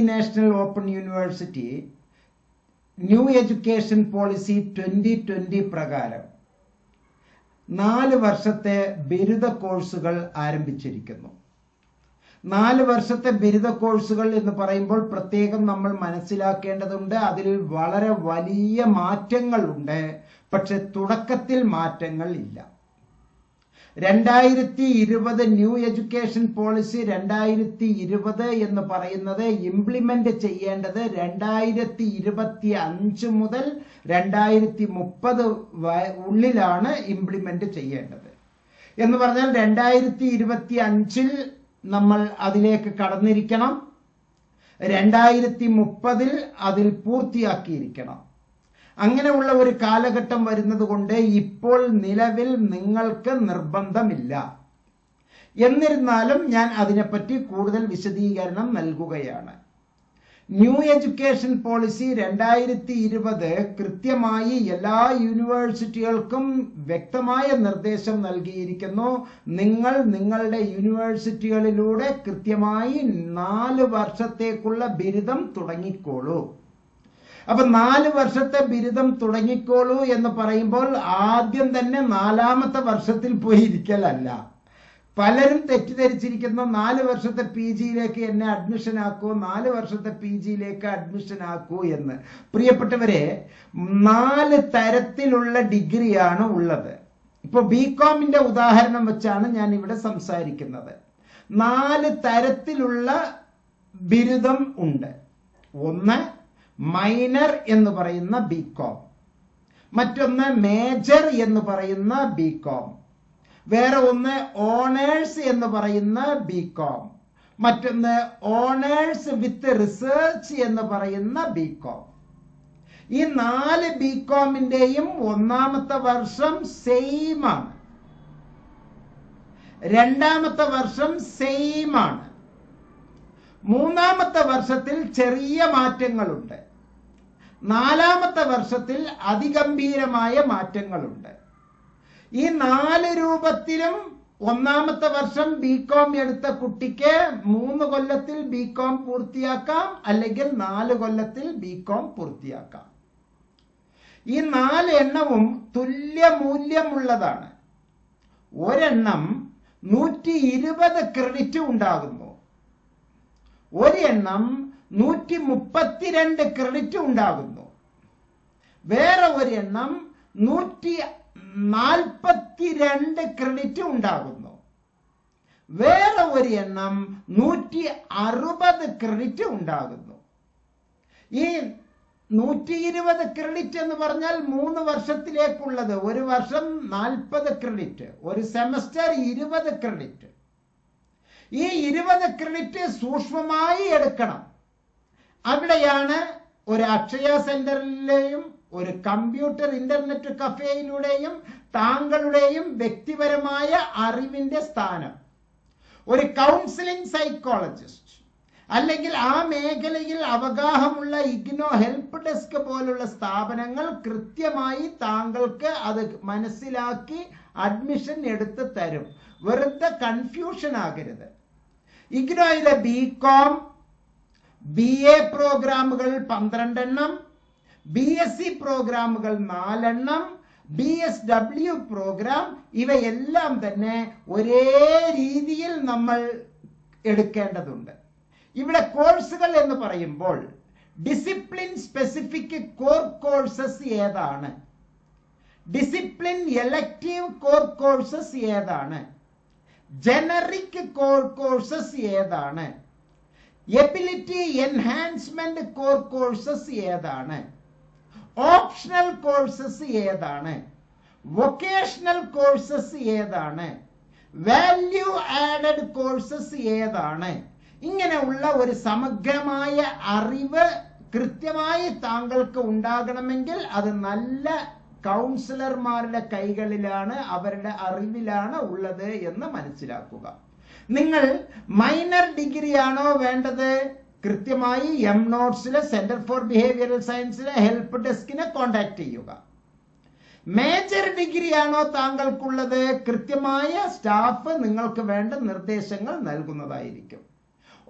National open university new education policy twenty twenty പ്രകാരം നാല് വർഷത്തെ ബിരുദ കോഴ്സുകൾ ആരംഭിച്ചിരിക്കുന്നു. നാല് വർഷത്തെ ബിരുദ കോഴ്സുകൾ എന്ന് പറയുമ്പോൾ പ്രത്യേകം നമ്മൾ മനസ്സിലാക്കേണ്ടതുണ്ട്. അതിൽ വളരെ വലിയ മാറ്റങ്ങൾ ഉണ്ട് പക്ഷെ തുടക്കത്തിൽ മാറ്റങ്ങൾ ഇല്ല രണ്ടായിരത്തി ഇരുപത് ന്യൂ എഡ്യൂക്കേഷൻ പോളിസി രണ്ടായിരത്തി ഇരുപത് എന്ന് പറയുന്നത് ഇംപ്ലിമെന്റ് ചെയ്യേണ്ടത് രണ്ടായിരത്തി ഇരുപത്തി അഞ്ച് മുതൽ രണ്ടായിരത്തി മുപ്പത് ഉള്ളിലാണ് ഇംപ്ലിമെന്റ് ചെയ്യേണ്ടത്. എന്ന് പറഞ്ഞാൽ രണ്ടായിരത്തി ഇരുപത്തി അഞ്ചിൽ നമ്മൾ അതിലേക്ക് കടന്നിരിക്കണം. രണ്ടായിരത്തി മുപ്പതിൽ അതിൽ പൂർത്തിയാക്കിയിരിക്കണം. അങ്ങനെയുള്ള ഒരു കാലഘട്ടം വരുന്നത് കൊണ്ട് ഇപ്പോൾ നിലവിൽ നിങ്ങൾക്ക് നിർബന്ധമില്ല. എന്നിരുന്നാലും ഞാൻ അതിനെപ്പറ്റി കൂടുതൽ വിശദീകരണം നൽകുകയാണ്. ന്യൂ എഡ്യൂക്കേഷൻ പോളിസി രണ്ടായിരത്തി ഇരുപത് കൃത്യമായി എല്ലാ യൂണിവേഴ്സിറ്റികൾക്കും വ്യക്തമായ നിർദ്ദേശം നൽകിയിരിക്കുന്നു. നിങ്ങൾ നിങ്ങളുടെ യൂണിവേഴ്സിറ്റികളിലൂടെ കൃത്യമായി നാല് വർഷത്തേക്കുള്ള ബിരുദം തുടങ്ങിക്കോളൂ. അപ്പൊ നാല് വർഷത്തെ ബിരുദം തുടങ്ങിക്കോളൂ എന്ന് പറയുമ്പോൾ ആദ്യം തന്നെ നാലാമത്തെ വർഷത്തിൽ പോയി ഇരിക്കലല്ല പലരും തെറ്റിദ്ധരിച്ചിരിക്കുന്ന നാല് വർഷത്തെ പി ജിയിലേക്ക് എന്നെ അഡ്മിഷൻ ആക്കൂ നാല് വർഷത്തെ പി ജിയിലേക്ക് അഡ്മിഷൻ ആക്കൂ എന്ന്. പ്രിയപ്പെട്ടവരെ നാല് തരത്തിലുള്ള ഡിഗ്രിയാണ് ഉള്ളത്. ഇപ്പൊ ബി കോമിന്റെ ഉദാഹരണം വെച്ചാണ് ഞാൻ ഇവിടെ സംസാരിക്കുന്നത്. നാല് തരത്തിലുള്ള ബിരുദം ഉണ്ട്. ഒന്ന് മൈനർ എന്ന് പറയുന്ന ബി കോം മറ്റൊന്ന് മേജർ എന്ന് പറയുന്ന ബി കോം വേറെ ഒന്ന് ഓണേഴ്സ് എന്ന് പറയുന്ന ബി കോം മറ്റൊന്ന് ഓണേഴ്സ് വിത്ത് റിസർച്ച് എന്ന് പറയുന്ന ബി കോം ഈ നാല് ബി കോമിന്റെയും ഒന്നാമത്തെ വർഷം സെയിം ആണ്. രണ്ടാമത്തെ വർഷം സെയിം ആണ്. മൂന്നാമത്തെ വർഷത്തിൽ ചെറിയ മാറ്റങ്ങളുണ്ട്. നാലാമത്തെ വർഷത്തിൽ അതിഗംഭീരമായ മാറ്റങ്ങളുണ്ട്. ഈ നാല് രൂപത്തിലും ഒന്നാമത്തെ വർഷം ബി കോം എടുത്ത കുട്ടിക്ക് മൂന്ന് കൊല്ലത്തിൽ ബി കോം പൂർത്തിയാക്കാം അല്ലെങ്കിൽ നാല് കൊല്ലത്തിൽ ബി കോം പൂർത്തിയാക്കാം. ഈ നാല് എണ്ണവും തുല്യ മൂല്യമുള്ളതാണ്. ഒരെണ്ണം നൂറ്റി ഇരുപത് ക്രെഡിറ്റ് ഉണ്ടാകുന്നു. ഒരെണ്ണം നൂറ്റി മുപ്പത്തിരണ്ട് ക്രെഡിറ്റ് ഉണ്ടാകുന്നു. വേറെ ഒരെണ്ണം നൂറ്റി നാൽപ്പത്തിരണ്ട് ക്രെഡിറ്റ് ഉണ്ടാകുന്നു. വേറെ ഒരു എണ്ണം നൂറ്റി അറുപത് ക്രെഡിറ്റ് ഉണ്ടാകുന്നു. ഈ നൂറ്റി ഇരുപത് ക്രെഡിറ്റ് എന്ന് പറഞ്ഞാൽ മൂന്ന് വർഷത്തിലേക്കുള്ളത്. ഒരു വർഷം നാൽപ്പത് ക്രെഡിറ്റ് ഒരു സെമസ്റ്റർ ഇരുപത് ക്രെഡിറ്റ് ഈ ഇരുപത് ക്രെഡിറ്റ് സൂക്ഷ്മമായി എടുക്കണം. അവിടെയാണ് ഒരു അക്ഷയ സെന്ററിലെയും ഒരു കമ്പ്യൂട്ടർ ഇന്റർനെറ്റ് കഫേയിലൂടെയും താങ്കളുടെയും വ്യക്തിപരമായ അറിവിന്റെ സ്ഥാനം. ഒരു കൗൺസിലിംഗ് സൈക്കോളജിസ്റ്റ് അല്ലെങ്കിൽ ആ മേഖലയിൽ അവഗാഹമുള്ള ഇഗ്നോ ഹെൽപ്പ് ഡെസ്ക് പോലുള്ള സ്ഥാപനങ്ങൾ കൃത്യമായി താങ്കൾക്ക് അത് മനസ്സിലാക്കി അഡ്മിഷൻ എടുത്ത് തരും. വെറുതെ കൺഫ്യൂഷൻ ആകരുത്. ഇഗ്നോയിലെ ബി കോം ബി എ പ്രോഗ്രാമുകൾ പന്ത്രണ്ടെണ്ണം ബി എസ് സി പ്രോഗ്രാമുകൾ നാലെണ്ണം ബി എസ് ഡബ്ല്യു പ്രോഗ്രാം ഇവയെല്ലാം തന്നെ ഒരേ രീതിയിൽ നമ്മൾ എടുക്കേണ്ടതുണ്ട്. ഇവിടെ കോഴ്സുകൾ എന്ന് പറയുമ്പോൾ ഡിസിപ്ലിൻ സ്പെസിഫിക് കോർ കോഴ്സസ് ഏതാണ്? ഡിസിപ്ലിൻ എലക്റ്റീവ് കോർ കോഴ്സസ് ഏതാണ്? ജനറിക് കോർ കോഴ്സസ് ഏതാണ്? എബിലിറ്റി എൻഹാൻസ്മെന്റ് കോർ കോഴ്സസ് ഏതാണ്? ഓപ്ഷണൽ കോഴ്സസ് ഏതാണ്? വൊക്കേഷണൽ കോഴ്സസ് ഏതാണ്? വാല്യൂ ആഡഡ് കോഴ്സസ് ഏതാണ്? ഇങ്ങനെയുള്ള ഒരു സമഗ്രമായ അറിവ് കൃത്യമായി താങ്കൾക്ക് ഉണ്ടാകണമെങ്കിൽ അത് നല്ല കൗൺസിലർമാരുടെ കൈകളിലാണ് അവരുടെ അറിവിലാണ് ഉള്ളത് എന്ന് മനസ്സിലാക്കുക. നിങ്ങൾ മൈനർ ഡിഗ്രി ആണോ വേണ്ടത്? കൃത്യമായി എം നോട്ട്സിലെ സെന്റർ ഫോർ ബിഹേവിയറൽ സയൻസിലെ ഹെൽപ്പ് ഡെസ്കിനെ കോൺടാക്ട് ചെയ്യുക. മേജർ ഡിഗ്രി ആണോ താങ്കൾക്കുള്ളത്? കൃത്യമായ സ്റ്റാഫ് നിങ്ങൾക്ക് വേണ്ട നിർദ്ദേശങ്ങൾ നൽകുന്നതായിരിക്കും.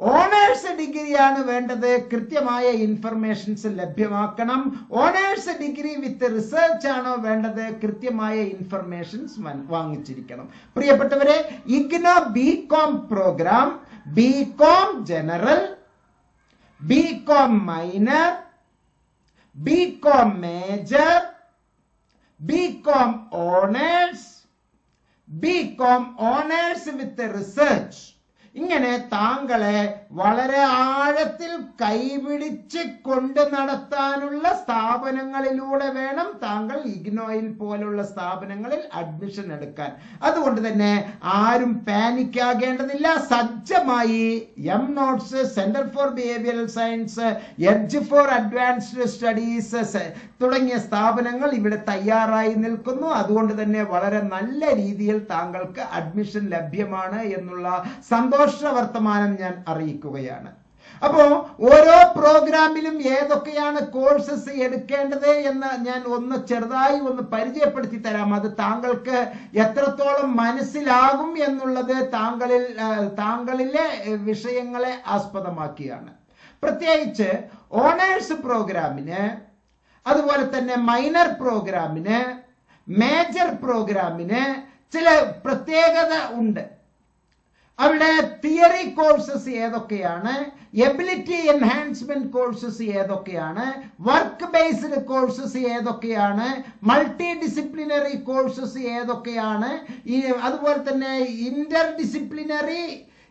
ഓണേഴ്സ് ഡിഗ്രിയാണ് വേണ്ടത്. കൃത്യമായ ഇൻഫർമേഷൻസ് ലഭ്യമാക്കണം. ഓണേഴ്സ് ഡിഗ്രി വിത്ത് റിസർച്ച് ആണോ വേണ്ടത്? കൃത്യമായ ഇൻഫർമേഷൻസ് വാങ്ങിച്ചിരിക്കണം. പ്രിയപ്പെട്ടവരെ IGNOU B com programme B com general B com minor B com major B com honours B com honours with research ഇങ്ങനെ താങ്കളെ വളരെ ആഴത്തിൽ കൈപിടിച്ച് കൊണ്ട് നടത്താനുള്ള സ്ഥാപനങ്ങളിലൂടെ വേണം താങ്കൾ ഇഗ്നോയിൽ പോലുള്ള സ്ഥാപനങ്ങളിൽ അഡ്മിഷൻ എടുക്കാൻ. അതുകൊണ്ട് തന്നെ ആരും പാനിക് ആകേണ്ടതില്ല. സജ്ജമായി M notes centre for behavioural science edge for advanced studies തുടങ്ങിയ സ്ഥാപനങ്ങൾ ഇവിടെ തയ്യാറായി നിൽക്കുന്നു. അതുകൊണ്ട് തന്നെ വളരെ നല്ല രീതിയിൽ താങ്കൾക്ക് അഡ്മിഷൻ ലഭ്യമാണ് എന്നുള്ള സന്തോഷ വർത്തമാനം ഞാൻ അറിയിക്കുകയാണ്. അപ്പോ ഓരോ പ്രോഗ്രാമിലും ഏതൊക്കെയാണ് കോഴ്സസ് എടുക്കേണ്ടത് എന്ന് ഞാൻ ഒന്ന് ചെറുതായി ഒന്ന് പരിചയപ്പെടുത്തി തരാം. അത് താങ്കൾക്ക് എത്രത്തോളം മനസ്സിലാകും എന്നുള്ളത് താങ്കളിൽ താങ്കളിലെ വിഷയങ്ങളെ ആസ്പദമാക്കിയാണ്. പ്രത്യേകിച്ച് ഓണേഴ്സ് പ്രോഗ്രാമിന് അതുപോലെ തന്നെ മൈനർ പ്രോഗ്രാമിന് മേജർ പ്രോഗ്രാമിന് ചില പ്രത്യേകത ഉണ്ട്. അവിടെ തിയറി കോഴ്സസ് ഏതൊക്കെയാണ്? എബിലിറ്റി എൻഹാൻസ്മെന്റ് കോഴ്സസ് ഏതൊക്കെയാണ്? വർക്ക് ബേസ്ഡ് കോഴ്സസ് ഏതൊക്കെയാണ്? മൾട്ടി ഡിസിപ്ലിനറി കോഴ്സസ് ഏതൊക്കെയാണ്? അതുപോലെ തന്നെ inter disciplinary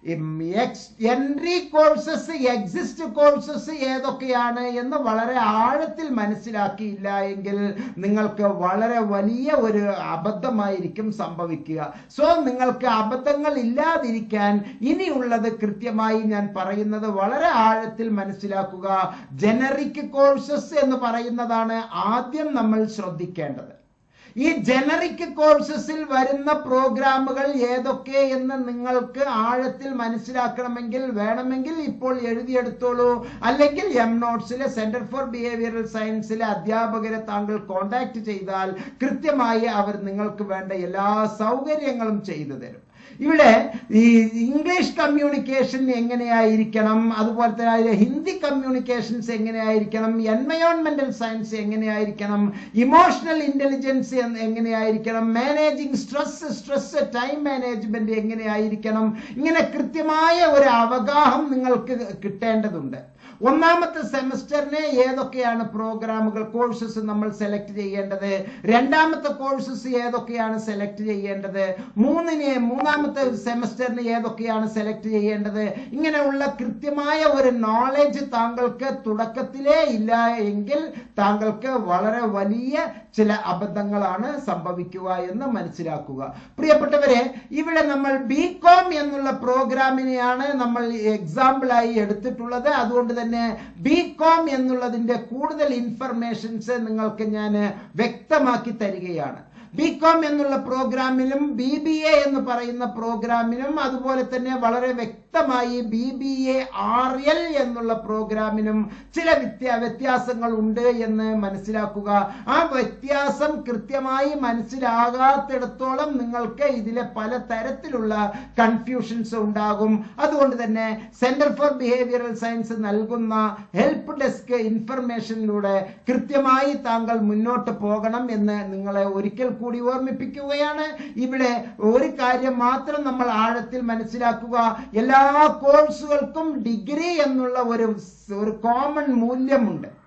entry courses exist courses ഏതൊക്കെയാണ് എന്ന് വളരെ ആഴത്തിൽ മനസ്സിലാക്കിയില്ല എങ്കിൽ നിങ്ങൾക്ക് വളരെ വലിയ ഒരു അബദ്ധമായിരിക്കും സംഭവിക്കുക. സോ നിങ്ങൾക്ക് അബദ്ധങ്ങൾ ഇല്ലാതിരിക്കാൻ ഇനിയുള്ളത് കൃത്യമായി ഞാൻ പറയുന്നത് വളരെ ആഴത്തിൽ മനസ്സിലാക്കുക. ജനറിക് കോഴ്സസ് എന്ന് പറയുന്നതാണ് ആദ്യം നമ്മൾ ശ്രദ്ധിക്കേണ്ടത്. ഈ ജനറിക് കോഴ്സസിൽ വരുന്ന പ്രോഗ്രാമുകൾ ഏതൊക്കെ എന്ന് നിങ്ങൾക്ക് ആഴത്തിൽ മനസ്സിലാക്കണമെങ്കിൽ വേണമെങ്കിൽ ഇപ്പോൾ എഴുതിയെടുത്തോളൂ. അല്ലെങ്കിൽ എം നോട്ട്സിലെ സെന്റർ ഫോർ ബിഹേവിയറൽ സയൻസിലെ അധ്യാപകരെ താങ്കൾ കോണ്ടാക്ട് ചെയ്താൽ കൃത്യമായി അവർ നിങ്ങൾക്ക് വേണ്ട എല്ലാ സൗകര്യങ്ങളും ചെയ്തു തരും. ഇവിടെ ഈ ഇംഗ്ലീഷ് കമ്മ്യൂണിക്കേഷൻ എങ്ങനെയായിരിക്കണം? അതുപോലെ തന്നെ ഹിന്ദി കമ്മ്യൂണിക്കേഷൻസ് എങ്ങനെയായിരിക്കണം? എൻവയോൺമെന്റൽ സയൻസ് എങ്ങനെയായിരിക്കണം? ഇമോഷണൽ ഇന്റലിജൻസ് എങ്ങനെയായിരിക്കണം? Managing stress stress time management എങ്ങനെയായിരിക്കണം? ഇങ്ങനെ കൃത്യമായ ഒരു അവഗാഹം നിങ്ങൾക്ക് കിട്ടേണ്ടതുണ്ട്. ഒന്നാമത്തെ സെമസ്റ്ററിന് ഏതൊക്കെയാണ് പ്രോഗ്രാമുകൾ കോഴ്സസ് നമ്മൾ സെലക്ട് ചെയ്യേണ്ടത്? രണ്ടാമത്തെ കോഴ്സസ് ഏതൊക്കെയാണ് സെലക്ട് ചെയ്യേണ്ടത്? മൂന്നിന് മൂന്നാമത്തെ സെമസ്റ്ററിന് ഏതൊക്കെയാണ് സെലക്ട് ചെയ്യേണ്ടത്? ഇങ്ങനെയുള്ള കൃത്യമായ ഒരു നോളജ് താങ്കൾക്ക് തുടക്കത്തിലേ ഇല്ല എങ്കിൽ താങ്കൾക്ക് വളരെ വലിയ ചില അബദ്ധങ്ങളാണ് സംഭവിക്കുക എന്ന് മനസ്സിലാക്കുക. പ്രിയപ്പെട്ടവരെ ഇവിടെ നമ്മൾ ബി കോം എന്നുള്ള പ്രോഗ്രാമിനെയാണ് നമ്മൾ എക്സാമ്പിളായി എടുത്തിട്ടുള്ളത്. അതുകൊണ്ട് തന്നെ ബി കോം എന്നുള്ളതിന്റെ കൂടുതൽ ഇൻഫർമേഷൻസ് നിങ്ങൾക്ക് ഞാൻ വ്യക്തമാക്കി തരികയാണ്. ബി കോം എന്നുള്ള പ്രോഗ്രാമിലും ബി ബി എ എന്ന് പറയുന്ന പ്രോഗ്രാമിനും അതുപോലെ തന്നെ വളരെ വ്യക്തമായി B B A R L എന്നുള്ള പ്രോഗ്രാമിനും ചില വ്യത്യാ വ്യത്യാസങ്ങൾ ഉണ്ട് എന്ന് മനസ്സിലാക്കുക. ആ വ്യത്യാസം കൃത്യമായി മനസ്സിലാകാത്തിടത്തോളം നിങ്ങൾക്ക് ഇതിലെ പല തരത്തിലുള്ള കൺഫ്യൂഷൻസ് ഉണ്ടാകും. അതുകൊണ്ട് തന്നെ സെന്റർ ഫോർ ബിഹേവിയറൽ സയൻസ് നൽകുന്ന ഹെൽപ്പ് ഡെസ്ക് ഇൻഫർമേഷനിലൂടെ കൃത്യമായി താങ്കൾ മുന്നോട്ട് പോകണം എന്ന് നിങ്ങളെ ഒരിക്കൽ കൂടി ഓർമ്മിപ്പിക്കുകയാണ്. ഇവിടെ ഒരു കാര്യം മാത്രം നമ്മൾ ആഴത്തിൽ മനസ്സിലാക്കുക. എല്ലാ കോഴ്സുകൾക്കും ഡിഗ്രി എന്നുള്ള ഒരു ഒരു കോമൺ മൂല്യമുണ്ട്.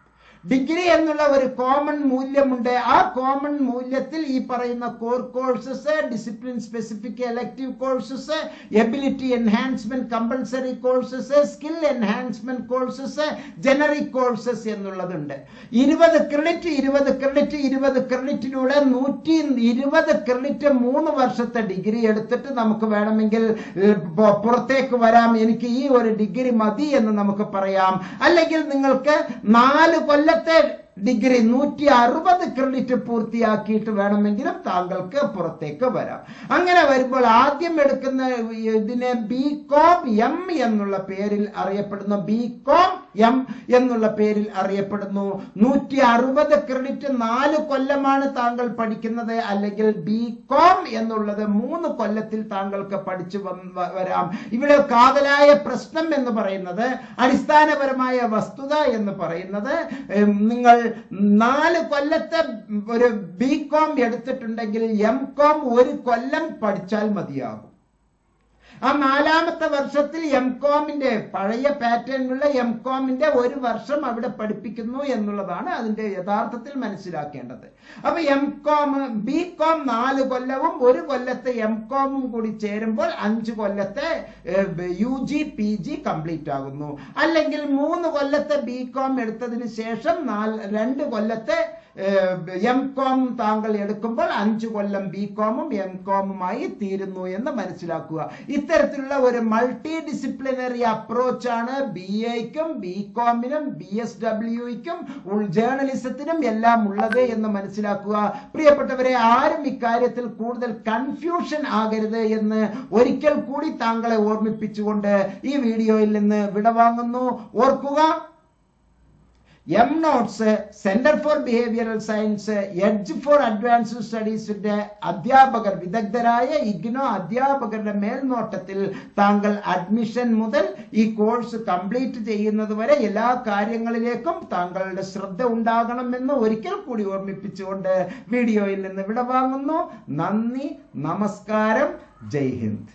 ഡിഗ്രി എന്നുള്ള ഒരു കോമൺ മൂല്യമുണ്ട്. ആ കോമൺ മൂല്യത്തിൽ ഈ പറയുന്ന core courses discipline specific elective courses ability enhancement compulsory courses skill enhancement courses generic courses എന്നുള്ളതുണ്ട്. ഇരുപത് ക്രെഡിറ്റ് ഇരുപത് ക്രെഡിറ്റ് ഇരുപത് ക്രെഡിറ്റിലൂടെ നൂറ്റി ഇരുപത് ക്രെഡിറ്റ് മൂന്ന് വർഷത്തെ ഡിഗ്രി എടുത്തിട്ട് നമുക്ക് വേണമെങ്കിൽ പുറത്തേക്ക് വരാം. എനിക്ക് ഈ ഒരു ഡിഗ്രി മതി എന്ന് നമുക്ക് പറയാം. അല്ലെങ്കിൽ നിങ്ങൾക്ക് നാല് കൊല്ലത്തെ ഡിഗ്രി നൂറ്റി അറുപത് ക്രെഡിറ്റ് പൂർത്തിയാക്കിയിട്ട് വേണമെങ്കിലും താങ്കൾക്ക് പുറത്തേക്ക് വരാം. അങ്ങനെ വരുമ്പോൾ ആദ്യം എടുക്കുന്ന ഇതിനെ ബി കോം എം എന്നുള്ള പേരിൽ അറിയപ്പെടുന്ന ബി കോം എം എന്നുള്ള പേരിൽ അറിയപ്പെടുന്നു. നൂറ്റി അറുപത് ക്രെഡിറ്റ് നാല് കൊല്ലമാണ് താങ്കൾ പഠിക്കുന്നത് അല്ലെങ്കിൽ ബി കോം എന്നുള്ളത് മൂന്ന് കൊല്ലത്തിൽ താങ്കൾക്ക് പഠിച്ചു വരാം. ഇവിടെ കാതലായ പ്രശ്നം എന്ന് പറയുന്നത് അടിസ്ഥാനപരമായ വസ്തുത എന്ന് പറയുന്നത് നിങ്ങൾ നാല് കൊല്ലത്തെ ഒരു ബി കോം എടുത്തിട്ടുണ്ടെങ്കിൽ എം കോം ഒരു കൊല്ലം പഠിച്ചാൽ മതിയാകും. ആ നാലാമത്തെ വർഷത്തിൽ എം കോമിന്റെ പഴയ പാറ്റേണിലുള്ള എം കോമിന്റെ ഒരു വർഷം അവിടെ പഠിപ്പിക്കുന്നു എന്നുള്ളതാണ് അതിന്റെ യഥാർത്ഥത്തിൽ മനസ്സിലാക്കേണ്ടത്. അപ്പൊ എം കോം ബി കോം നാല് കൊല്ലവും ഒരു കൊല്ലത്തെ എം കോമും കൂടി ചേരുമ്പോൾ അഞ്ച് കൊല്ലത്തെ U G P G complete ആകുന്നു. അല്ലെങ്കിൽ മൂന്ന് കൊല്ലത്തെ ബി കോം എടുത്തതിന് ശേഷം നാല് രണ്ട് കൊല്ലത്തെ എം കോം താങ്കൾ എടുക്കുമ്പോൾ അഞ്ചു കൊല്ലം ബി കോമും എം കോമുമായി തീരുന്നു എന്ന് മനസ്സിലാക്കുക. ഇത്തരത്തിലുള്ള ഒരു മൾട്ടി ഡിസിപ്ലിനറി അപ്രോച്ചാണ് ബി എക്കും ബി കോമിനും ബി എസ് ഡബ്ല്യുക്കും ജേർണലിസത്തിനും എല്ലാം ഉള്ളത് എന്ന് മനസ്സിലാക്കുക. പ്രിയപ്പെട്ടവരെ ആരും ഇക്കാര്യത്തിൽ കൂടുതൽ കൺഫ്യൂഷൻ ആകരുത് എന്ന് ഒരിക്കൽ കൂടി താങ്കളെ ഓർമ്മിപ്പിച്ചുകൊണ്ട് ഈ വീഡിയോയിൽ നിന്ന് വിടവാങ്ങുന്നു. ഓർക്കുക M notes centre for behavioural science edge for advanced സ്റ്റഡീസിന്റെ അധ്യാപകർ വിദഗ്ധരായ ഇഗ്നോ അധ്യാപകരുടെ മേൽനോട്ടത്തിൽ താങ്കൾ അഡ്മിഷൻ മുതൽ ഈ കോഴ്സ് കംപ്ലീറ്റ് ചെയ്യുന്നത് വരെ എല്ലാ കാര്യങ്ങളിലേക്കും താങ്കളുടെ ശ്രദ്ധ ഉണ്ടാകണമെന്ന് ഒരിക്കൽ കൂടി ഓർമ്മിപ്പിച്ചുകൊണ്ട് വീഡിയോയിൽ നിന്ന് വിടവാങ്ങുന്നു. നന്ദി നമസ്കാരം. ജയ് ഹിന്ദ്.